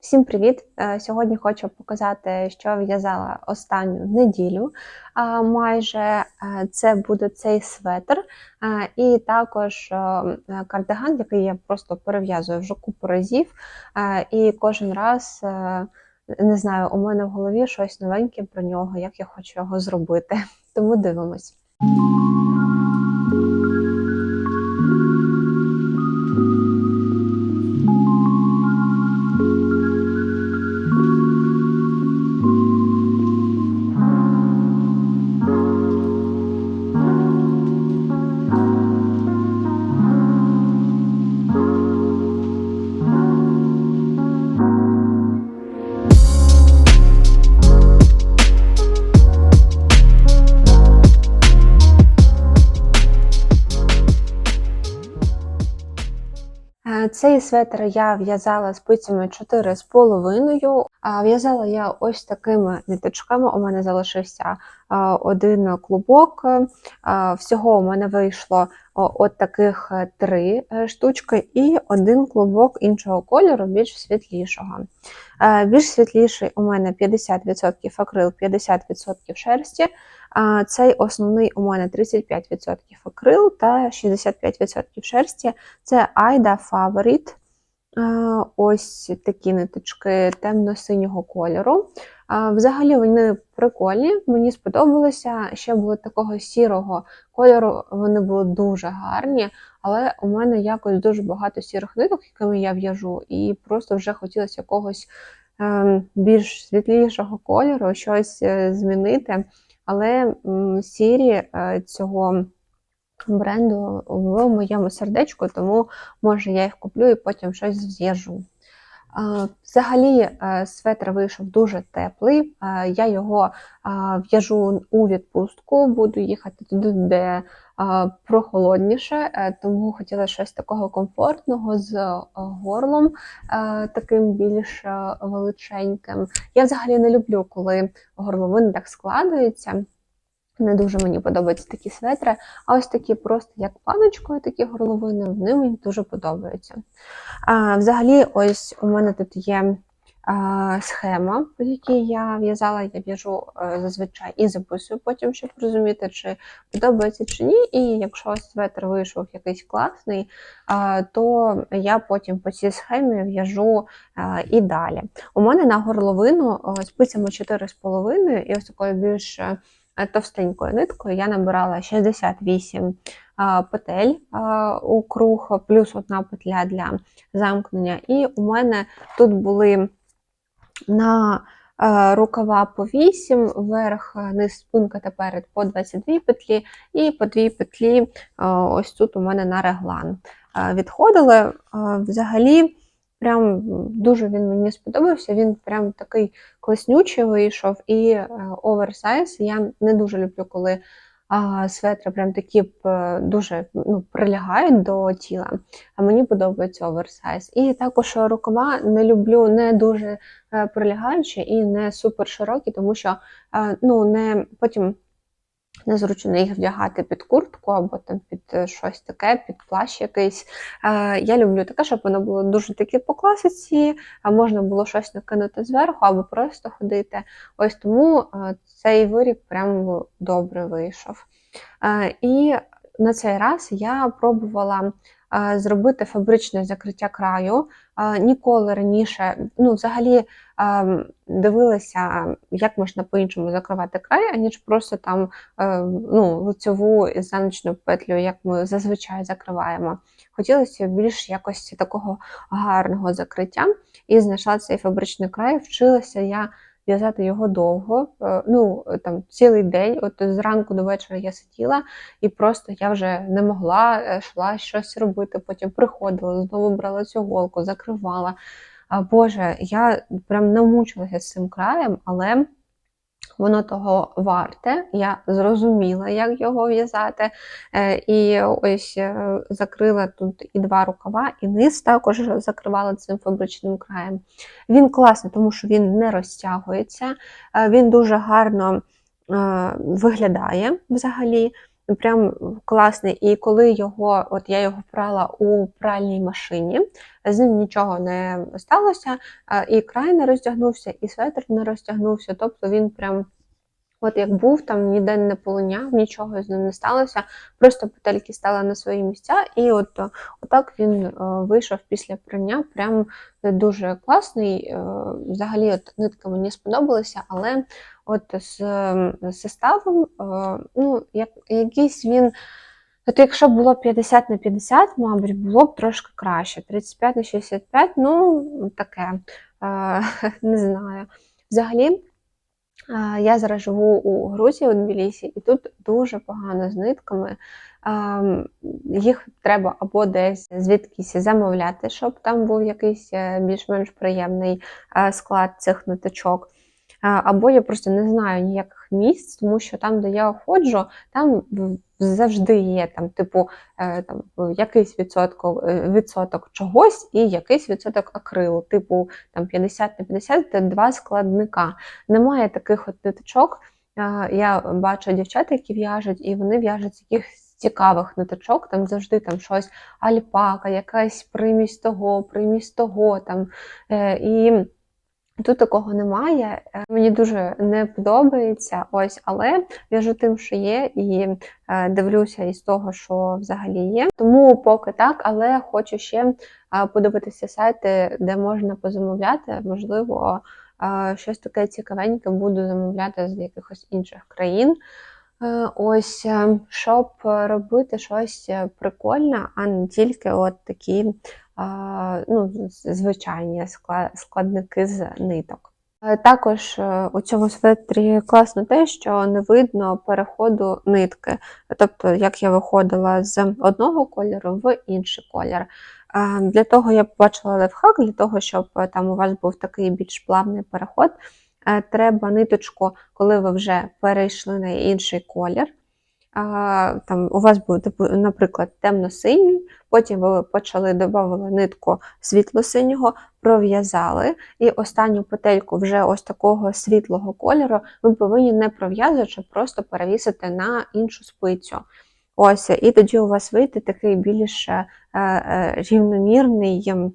Всім привіт! Е, Сьогодні хочу показати, що в'язала останню неділю. Майже е, це буде цей светр, е, і також кардиган, який я просто перев'язую вже купу разів. І кожен раз не знаю, у мене в голові щось новеньке про нього, як я хочу його зробити. Тому дивимось. Цей светр я в'язала спицями 4,5. А В'язала я ось такими ниточками. У мене залишився один клубок. Всього у мене вийшло от таких е, три е, штучки і один клубок іншого кольору, більш світлішого. Е, Більш світліший у мене 50% акрил, 50% шерсті. Цей основний у мене 35% акрил та 65% шерсті. Це Айда Favorite. Ось такі ниточки темно-синього кольору. Взагалі вони прикольні, мені сподобалося. Ще були такого сірого кольору, вони були дуже гарні, але у мене якось дуже багато сірих ниток, якими я в'яжу, і просто вже хотілося якогось е, більш світлішого кольору, щось е, змінити. Але сірі е, цього бренду в моєму сердечку, тому може я їх куплю і потім щось зв'яжу. Взагалі, е, светр вийшов дуже теплий. Е, Я його е, в'яжу у відпустку, буду їхати туди, де прохолодніше, тому хотіла щось такого комфортного з горлом, таким більш величеньким. Я взагалі не люблю, коли горловини так складаються. Не дуже мені подобаються такі светри, а ось такі просто як планочкою, такі горловини, вони мені дуже подобаються. А, взагалі, ось у мене тут є а, схема, по якій я в'язала, я в'яжу е, зазвичай і записую потім, щоб розуміти, чи подобається чи ні. І якщо светр вийшов якийсь класний, а, то я потім по цій схемі в'яжу а, і далі. У мене на горловину е, спицями 4,5 і ось такою більш е, товстенькою ниткою я набирала 68 а, петель а, у круг, плюс одна петля для замкнення. І у мене тут були на е, рукава по 8, вверх, е, низ, спинка та перед по 22 петлі, і по 2 петлі е, ось тут у мене на реглан е, відходили. Е, Взагалі, прям дуже він мені сподобався. Він прям такий класнючий вийшов і е, оверсайз. Я не дуже люблю, коли а, светри прям такі п- дуже ну, прилягають до тіла. А мені подобається оверсайз. І також рукава не люблю не дуже е, прилягаючі і не супер широкі, тому що е, ну, не потім незручно їх вдягати під куртку або там під е, щось таке, під плащ якийсь. Е, Я люблю таке, щоб воно було дуже таке по класиці, а можна було щось накинути зверху або просто ходити. Ось тому е, цей виріб прям добре вийшов. І на цей раз я пробувала зробити фабричне закриття краю. Е, Ніколи раніше, ну, взагалі, е, дивилася, як можна по-іншому закривати край, аніж просто там е, ну, лицьову і замочну петлю, як ми зазвичай закриваємо. Хотілося більш якось такого гарного закриття і знайшла цей фабричний край. Вчилася я в'язати його довго, е, ну там цілий день. От зранку до вечора я сиділа, і просто я вже не могла е, йшла щось робити. Потім приходила, знову брала цю голку, закривала. А, Боже, я прям намучилася з цим краєм, але воно того варте. Я зрозуміла, як його в'язати. Е, І ось е, закрила тут і два рукава, і низ також закривала цим фабричним краєм. Він класний, тому що він не розтягується, е, він дуже гарно виглядає взагалі. Ну, прям класний. І коли його, от я його прала у пральній машині, з ним нічого не сталося, і край не розтягнувся, і светр не розтягнувся. Тобто він прям. От як був, там ніде не полиняв, нічого з ним не сталося. Просто петельки стали на свої місця, і от е, отак він е, вийшов після прання. Прям дуже класний. Е, Взагалі, от нитка мені сподобалася, але от з составом, е, ну, як, якийсь він. От якщо було 50 на 50, мабуть, було б трошки краще. 35 на 65, ну таке, е, не знаю. Взагалі, Я зараз живу у Грузії, у Тбілісі, і тут дуже погано з нитками. Їх треба або десь звідкись замовляти, щоб там був якийсь е, більш-менш приємний е, склад цих ниточок. Або я просто не знаю ніяких місць, тому що там, де я ходжу, там завжди є там, типу, е, там якийсь відсоток, е, відсоток чогось і якийсь відсоток акрилу, типу там 50 на 50 це два складника. Немає таких от ниточок. Я бачу дівчат, які в'яжуть, і вони в'яжуть якихось цікавих ниточок, там завжди там щось альпака, якась примість того, примість того. Там, Е, і Тут такого немає. Е, Мені дуже не подобається, ось, але в'яжу тим, що є, і е, дивлюся із того, що взагалі є. Тому поки так, але хочу ще е, подивитися сайти, де можна позамовляти. Можливо, щось таке цікавеньке буду замовляти з якихось інших країн. Е, Ось, е, щоб робити щось е, прикольне, а не тільки от такі ну, звичайні складники з ниток. Також у цьому светрі класно те, що не видно переходу нитки. Тобто, як я виходила з одного кольору в інший колір. Для того я побачила лайфхак, для того, щоб там у вас був такий більш плавний переход, треба ниточку, коли ви вже перейшли на інший колір. Там у вас був, типу, наприклад, темно-синій, потім ви почали додавали нитку світло-синього, пров'язали, і останню петельку вже ось такого світлого кольору ви повинні не пров'язувати, просто перевісити на іншу спицю. Ось, і тоді у вас вийде такий більш е, е, рівномірний е,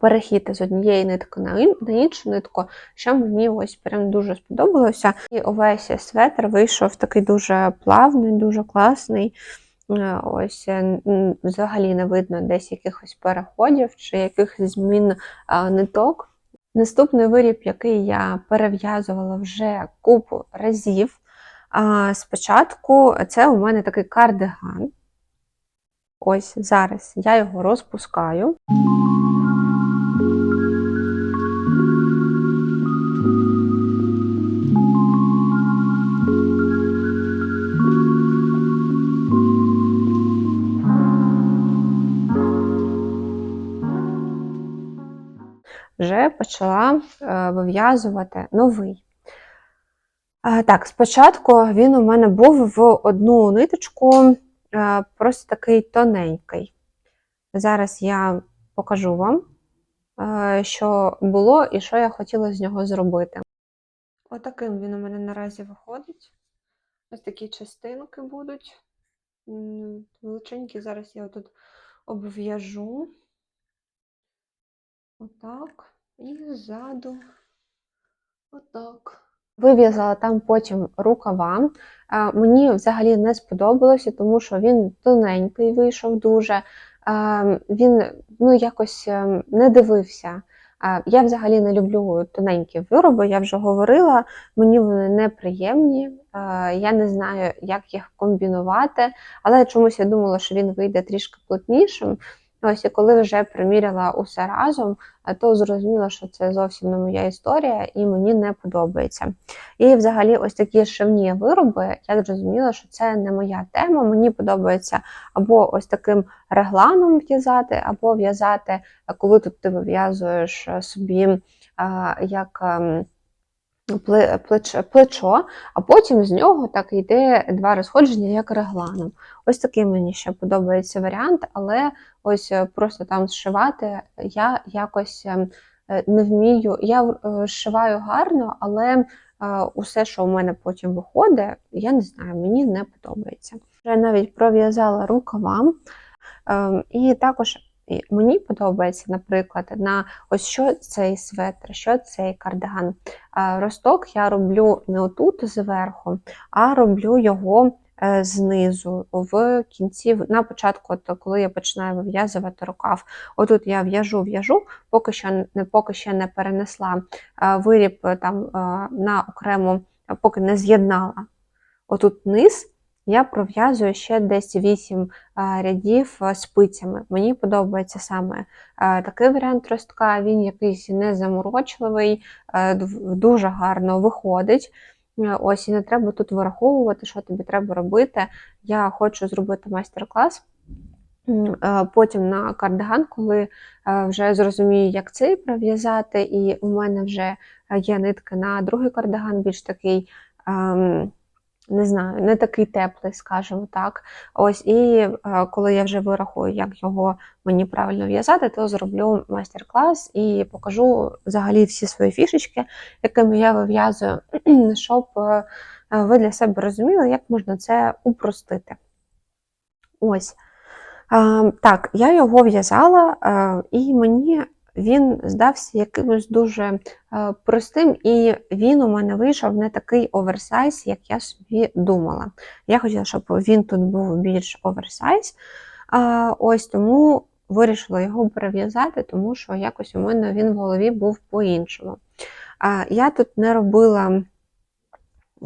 перехід з однієї нитки на ін- на іншу нитку, що мені ось прям дуже сподобалося. І увесь светр вийшов такий дуже плавний, дуже класний. Ось е, взагалі не видно десь якихось переходів чи якихось змін ниток. Наступний виріб, який я перев'язувала вже купу разів. Спочатку це у мене такий кардиган. Ось зараз я його розпускаю. Почала е, вив'язувати новий. Е, Так, спочатку він у мене був в одну ниточку, е, просто такий тоненький. Зараз я покажу вам, що було і що я хотіла з нього зробити. Отаким він у мене наразі виходить. Ось такі частинки будуть. Величенькі, зараз я тут обв'яжу. Отак. І ззаду. Отак. Вив'язала там потім рукава. А, Мені взагалі не сподобалося, тому що він тоненький вийшов дуже. А, Він ну, якось ем, не дивився. Я взагалі не люблю тоненькі вироби, я вже говорила, мені вони неприємні. Я не знаю, як їх комбінувати, але чомусь я думала, що він вийде трішки плотнішим. Ось і коли вже приміряла усе разом, то зрозуміла, що це зовсім не моя історія і мені не подобається. І взагалі, ось такі шивні вироби, я зрозуміла, що це не моя тема. Мені подобається або ось таким регланом в'язати, або в'язати, коли тут ти вив'язуєш собі як. Пле- плеч- плечо, а потім з нього так йде два розходження як регланом. Ось такий мені ще подобається варіант, але ось е, просто там зшивати я якось ем, е, не вмію. Я е, зшиваю гарно, але усе, що у мене потім виходить, я не знаю, мені не подобається. Вже навіть пров'язала рукава. Ем, І також мені подобається, наприклад, на ось що цей светр, що цей кардиган. Е, Росток я роблю не отут зверху, а роблю його е, знизу, в кінці, на початку, от, коли я починаю вив'язувати рукав. Отут я в'яжу, в'яжу, поки що не поки ще не перенесла е, виріб там на окрему, поки не з'єднала. Отут низ я пров'язую ще десь 8 рядів спицями. Мені подобається саме такий варіант ростка, він якийсь незаморочливий, дуже гарно виходить. Е, Ось і не треба тут вираховувати, що тобі треба робити. Я хочу зробити майстер-клас. е, Потім на кардиган, коли е, вже зрозумію, як цей пров'язати, і у мене вже е, є нитки на другий кардиган, більш такий. Ем, не знаю, не такий теплий, скажімо так. Ось, і е, коли я вже вирахую, як його мені правильно в'язати, то зроблю майстер-клас і покажу взагалі всі свої фішечки, якими я вив'язую, щоб е, ви для себе розуміли, як можна це упростити. Ось. Е, Так, я його в'язала, е, і мені він здався якимось дуже е, простим, і він у мене вийшов не такий оверсайз, як я собі думала. Я хотіла, щоб він тут був більш оверсайз. Ось тому вирішила його перев'язати, тому що якось у мене він в голові був по-іншому. Я тут не робила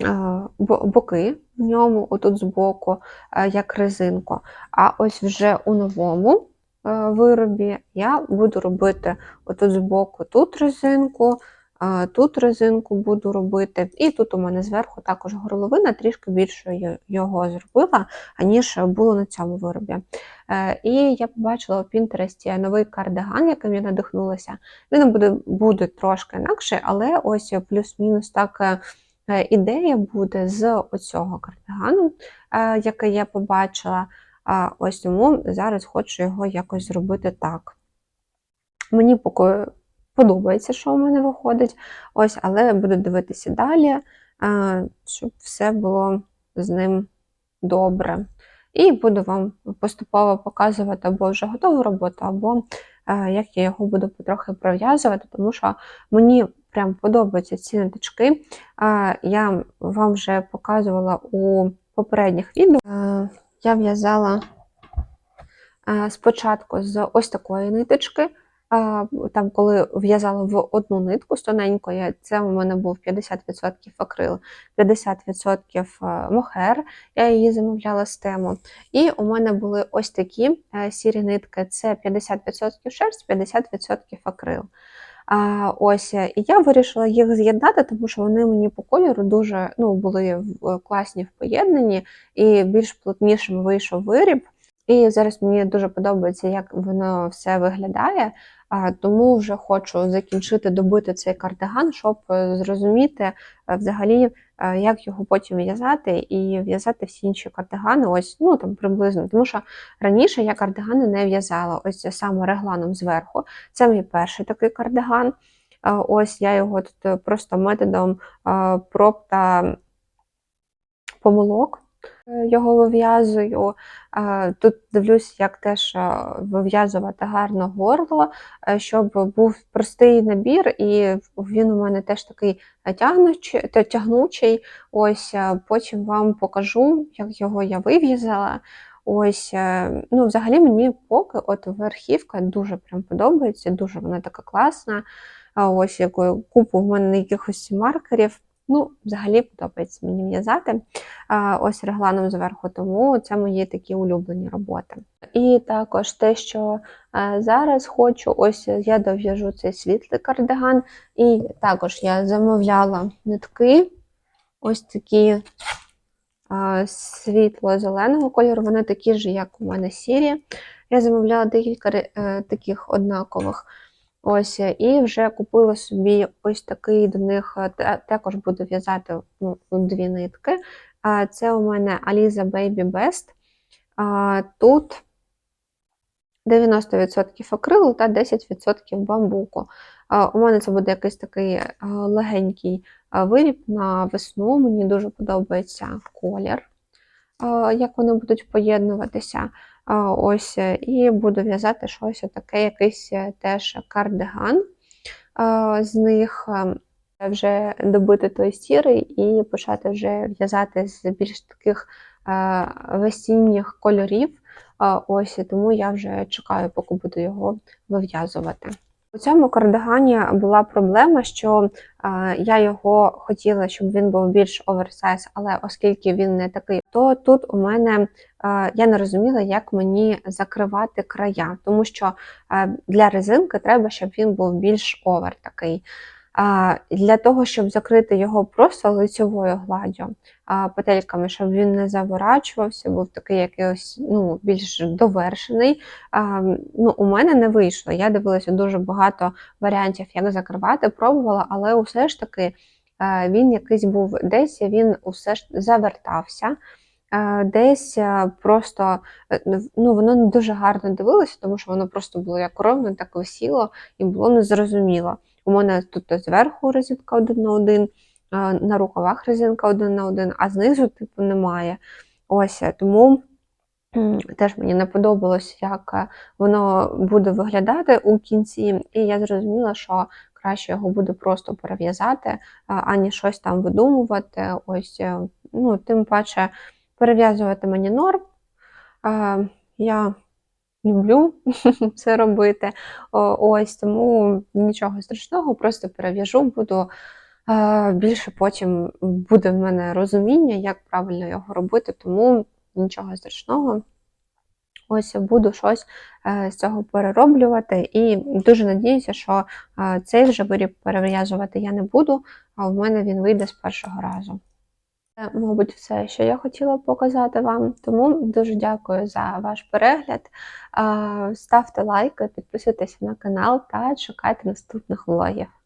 е, боки в ньому, отут збоку, е, як резинку. А ось вже у новому виробі я буду робити отут збоку тут резинку, е, тут резинку буду робити, і тут у мене зверху також горловина, трішки більше його зробила, аніж було на цьому виробі. Е, І я побачила у Пінтересті новий кардиган, яким я надихнулася. Він буде, буде трошки інакше, але ось плюс-мінус так. е, е, Ідея буде з оцього кардигану, е, який я побачила. А ось тому зараз хочу його якось зробити так. Мені поки подобається, що у мене виходить, ось, але буду дивитися далі, щоб все було з ним добре. І буду вам поступово показувати або вже готову роботу, або е, як я його буду потрохи пров'язувати, тому що мені прям подобаються ці ниточки. Я вам вже показувала у попередніх відео. Я в'язала е, спочатку з ось такої ниточки. Там, коли в'язала в одну нитку з тоненької, це у мене був 50% акрил, 50% е, мохер, я її замовляла з тему. І у мене були ось такі е, сірі нитки: це 50% шерсть, 50% акрил. А, ось, е, і я вирішила їх з'єднати, тому що вони мені по кольору дуже ну, були в- класні в поєднанні, і більш плотнішим вийшов виріб. І зараз мені дуже подобається, як воно все виглядає. Тому вже хочу закінчити добити цей кардиган, щоб е, зрозуміти е, взагалі, е, як його потім в'язати, і в'язати всі інші кардигани, ось ну там приблизно. Тому що раніше я кардигани не в'язала. Ось саме регланом зверху. Це мій перший такий кардиган. Ось я його тут просто методом проб та помилок його вив'язую. Тут дивлюсь, як теж вив'язувати гарно горло, е, щоб був простий набір, і він у мене теж такий тягнучий, тягнучий. Ось е, потім вам покажу, як його я вив'язала. Ось, е, ну, взагалі мені поки от верхівка дуже прям подобається, дуже вона така класна. Ось якою купу в мене якихось маркерів. Ну, взагалі подобається мені в'язати. Ось регланом зверху, тому це мої такі улюблені роботи. І також те, що зараз хочу, ось я дов'яжу цей світлий кардиган, і також я замовляла нитки, ось такі світло-зеленого кольору, вони такі ж, як у мене сірі. Я замовляла декілька е, таких однакових. Ось, е, і вже купила собі ось такий до них е, також буду в'язати ну, дві нитки. Це у мене Aliza Baby Best. Тут 90% акрилу та 10% бамбуку. У мене це буде якийсь такий е, легенький виріб на весну. Мені дуже подобається колір, як вони будуть поєднуватися. Ось, е, і буду в'язати щось таке, якийсь е, теж кардиган з них. е, Вже добити той сірий і почати вже в'язати з більш таких весінніх кольорів. Ось тому я вже чекаю, поки буду його вив'язувати. У цьому кардигані була проблема, що е, я його хотіла, щоб він був більш оверсайз, але оскільки він не такий, то тут у мене е, я не розуміла, як мені закривати края, тому що е, для резинки треба, щоб він був більш овер такий. Для того, щоб закрити його просто лицьовою гладдю, петельками, щоб він не заворачувався, був такий якийсь ну, більш довершений. Ну, У мене не вийшло. Я дивилася дуже багато варіантів, як закривати, пробувала, але усе ж таки він якийсь був десь, він усе ж завертався. Е, Десь е, просто е, ну, воно не дуже гарно дивилося, тому що воно просто було як ровно, так висіло і було незрозуміло. У мене тут зверху резинка один на один, на рукавах резинка один на один, а знизу, типу, немає. Ось тому теж мені не подобалось, як воно буде виглядати у кінці, і я зрозуміла, що краще його буде просто перев'язати, ані щось там видумувати. Ось, ну, тим паче перев'язувати мені норм. Я люблю це робити. Ось тому нічого страшного, просто перев'яжу, буду більше потім буде в мене розуміння, як правильно його робити, тому нічого страшного. Ось буду щось е, з цього перероблювати, і дуже надіюся, що е, цей вже виріб перев'язувати я не буду, а в мене він вийде з першого разу. Це, мабуть, все, що я хотіла показати вам. Тому дуже дякую за ваш перегляд. Ставте лайки, підписуйтесь на канал та чекайте наступних влогів.